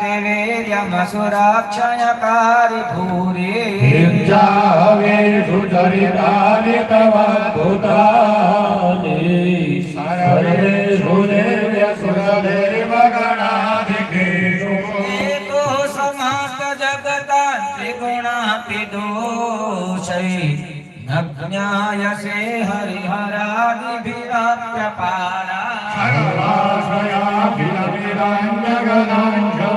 वीर्यमसुराक्षयकारि भूरि हिंसावेषु चरितानि तव भूतानि सर्वेषु देव्यसुरदेवगणाधिकेषु एको समस्त जगतान्त्रिगुणापि दोषै न ज्ञायसे हरिहरादिभिराप्यपारा सर्वाश्रयाखिलविरञ्जभूतमविद्याकृता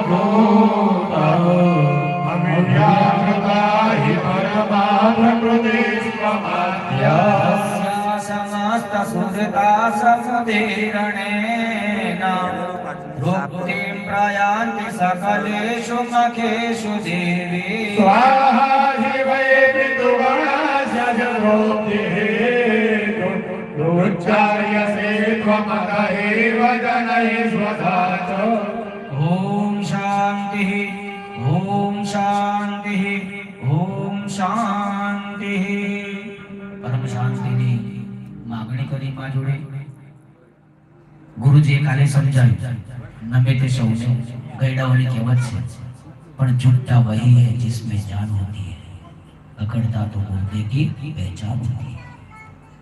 परमात्मकृतेष्वमाद्या समस्तसुहृता समुदीरणेन भुक्तिं प्रयान्ति सकलेषु मखेषु देवी स्वाहा शिवै पितुगणास्य जगोक्तिः उच्चार्यसे त्वमत एव जनैश्वधा च મા જોડે. ગુરુજીએ કાલે સમજાવ્યું, નમે તે સૌને ગયડાઓની કહેવત છે, પણ જુટ્ટા વહી હૈ જિસમે જાન હોતી હૈ. અકડતા તો ગુર્દે કી પહેચાન હોતી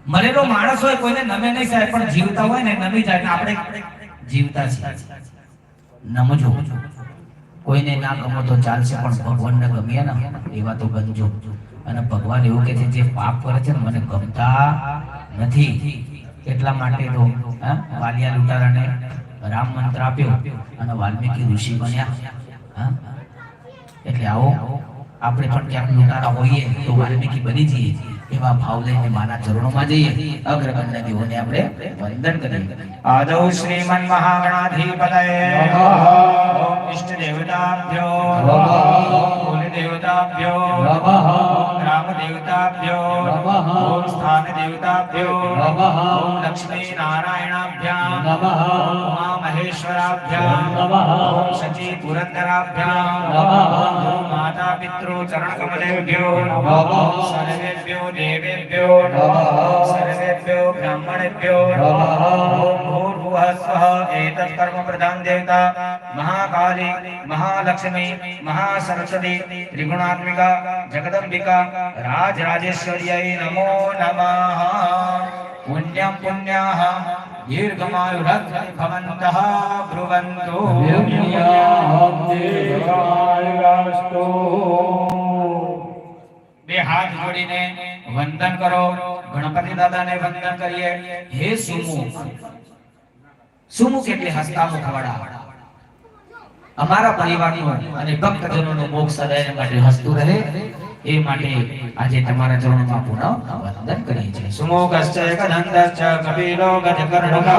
મરેલો માણસ હોય, કોઈને નમે નહીં સાહેબ પણ જીવતા હોય ને નમી જાય આપણે જીવતા છીએ. નમજો કોઈને ના ગમો તો ચાલશે, પણ ભગવાનને ગમીએ ને, એવા તો બનજો અને ભગવાન એવું કહે છે, જે પાપ કરે છે મને ગમતા નથી. એટલા માટે તો વાલિયા લૂંટારાને રામ મંત્ર આપ્યો અને વાલ્મીકી ઋષિ બન્યા એટલે આવો આપણે પણ ક્યાંક લૂંટારા હોઈએ તો વાલ્મીકી બની જઈએ એવા ભાવ લઈને માના ચરણોમાં જઈએ અગ્રગણ્ય દેવોને આપણે વંદન કરીએ આદૌ શ્રીમન મહાગણાધિપતયે નમઃ. ઓમ ઇષ્ટ દેવતાભ્યો નમઃ. ઓમ કુલ દેવતાભ્યો નમઃ. ઓમ ગ્રામ દેવતાભ્યો નમઃ. ઓમ સ્થાન દેવતાભ્યો નમઃ. ઓમ લક્ષ્મી નારાયણાભ્યામ નમઃ. ઓમ ઉમા મહેશ્વરાભ્યામ નમઃ. ઓમ શચી પુરંદરાભ્યામ નમઃ. ઓમ માતા પિતૃ ચરણ કમલેભ્યો નમઃ. ઓમ સર્વેભ્યો દેવેભ્યો वह प्रधान देवता महाकाली महालक्ष्मी महासरस्वती त्रिगुणात्मिका जगदंबिका राजराजेश्वर्यै नमो नमः। पुण्य पुण्य दीर्घमायुरभवन्तः ब्रुवन्तु। બે હાથ જોડીને વંદન કરો ગણપતિ દાદાને વંદન કરીએ હે સુમુખ એટલે હસતા વાળા. અમારા પરિવારનો અને ભક્તજનોનો મોક્ષ સદાય માટે હસતું રહે એ માટે આજે તમારા ચરણમાં પુનઃ વંદન કરીએ છીએ. સુમુખશ્ચ એકદંતશ્ચ કપિલો ગજકર્ણકો.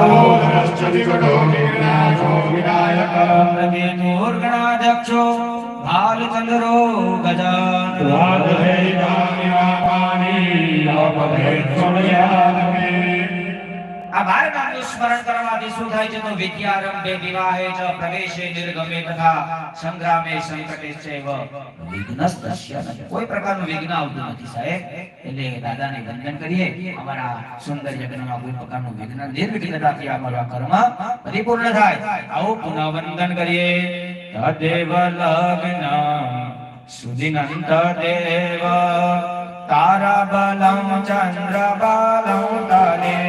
પ્રતિમૂર્ગણાધ્યક્ષો ભાલચંદ્રો ગજાનન. બાર નામનું સ્મરણ કરવાથી શું થાય છે તો વિદ્યારંભે વિવાહે ચ પ્રવેશે નિર્ગમે તથા સંગ્રામે સંકટે ચૈવ વિઘ્નસ્તસ્ય કોઈ પ્રકારનું વિઘ્ન આવતું નથી સાહેબ. એટલે દાદાને વંદન કરીએ. અમારા સુંદર યજ્ઞમાં કોઈ પ્રકારનું વિઘ્ન નિર્વિઘ્નતાથી અમારા કર્મ પરિપૂર્ણ થાય. આવો પુનઃ વંદન કરીએ. તદેવ લગ્ન સુદિનંત દેવ. તારા બલમ ચંદ્ર બલમ તદેવ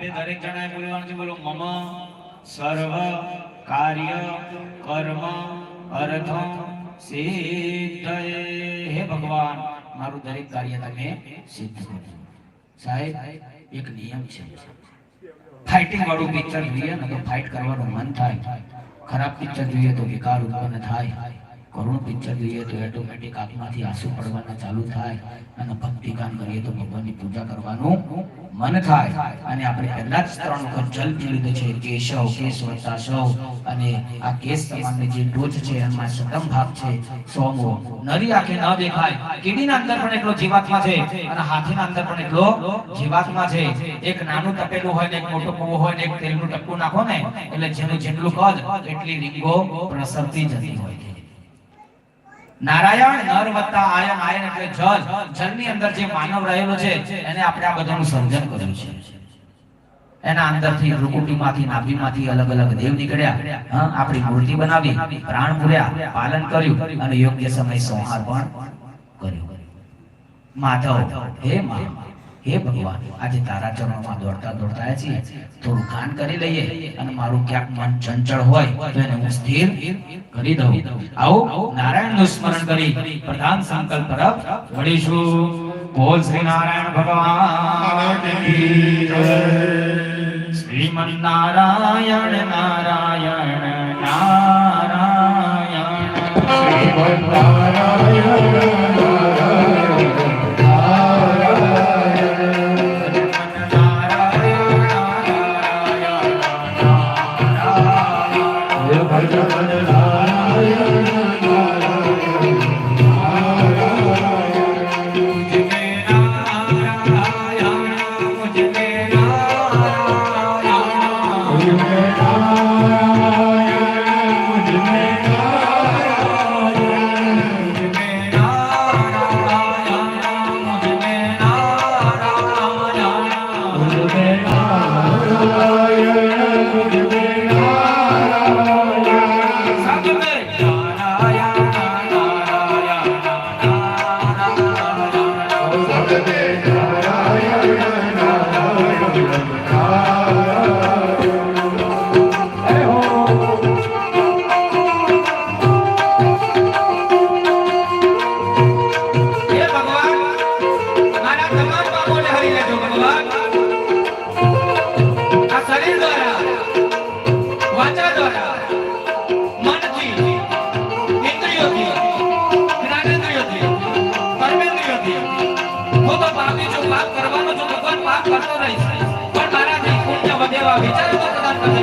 આપે દરેક જણાએ બોલવાનું છે, બોલો, મમ, સર્વ કાર્ય કર્મ અર્થ સિદ્ધયે. હે ભગવાન, મારું દરેક કાર્ય તમે સિદ્ધ કરજો સાહેબ, એક નિયમ છે. ફાઇટિંગ વાળું પિક્ચર જોઈએ ને તો ફાઇટ કરવાનું મન થાય. ખરાબ પિક્ચર જોઈએ તો વિકાર ઉત્પન્ન થાય. કરુણ પિક્ચર જોઈએ તો ઓટોમેટિક આંખમાંથી આંસુ પડવાના ચાલુ થાય અને ભક્તિ ગાન કરીએ તો ભગવાનની પૂજા કરવાનું મન થાય. અને આપણે પહેલા જ ત્રણ વખત જલ પી લીધું છે, કેશવ, કેશવતા અને આ કેશ તમારની જે ટોચ છે, એમાં સતમ ભાગ છે, સોમો. નરી આંખે ન દેખાય, કીડીના અંદર પણ એટલો જીવાત્મા છે અને હાથીના અંદર પણ એટલો જીવાત્મા છે. એક નાનું તપેલું હોય ને એક મોટો કૂવો હોય ને એક તેલનું ટપકું નાખો ને, એટલે જેનું જેટલું કદ, એટલી રીંગો પ્રસરતી જતી હોય નારાયણ નર વત્તા આયન આયન એટલે જળ જળની અંદર જે માનવ રહેલો છે એને આપણે આ બધાનું સર્જન કર્યું છે. એના અંદરથી રૂકુટીમાંથી નાભીમાંથી અલગ અલગ દેવ નીકળ્યા. હા, આપણી મૂર્તિ બનાવી પ્રાણ પૂર્યા પાલન કર્યું અને યોગ્ય સમય સંહાર પણ કર્યો. માધવ હે મા. હે ભગવાન, આજે તારા ચરણમાં દોડતા દોડતા આવ્યા છીએ. થોડું કાન કરી લઈએ અને મારું ક્યાંક મન ચંચળ હોય તો એને હું સ્થિર કરી દઉં. આવો નારાયણનું સ્મરણ કરી પ્રધાન સંકલ્પ તરફ વળીશું. બોલ શ્રી નારાયણ ભગવાન શ્રીમન નારાયણ નારાયણ નારાયણ. હે ભગવાન પાપ કરતો રહીશ પણ મારાથી પુણ્ય વધેવા વિચારો તો પ્રદાન કરજે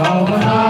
નારાયણ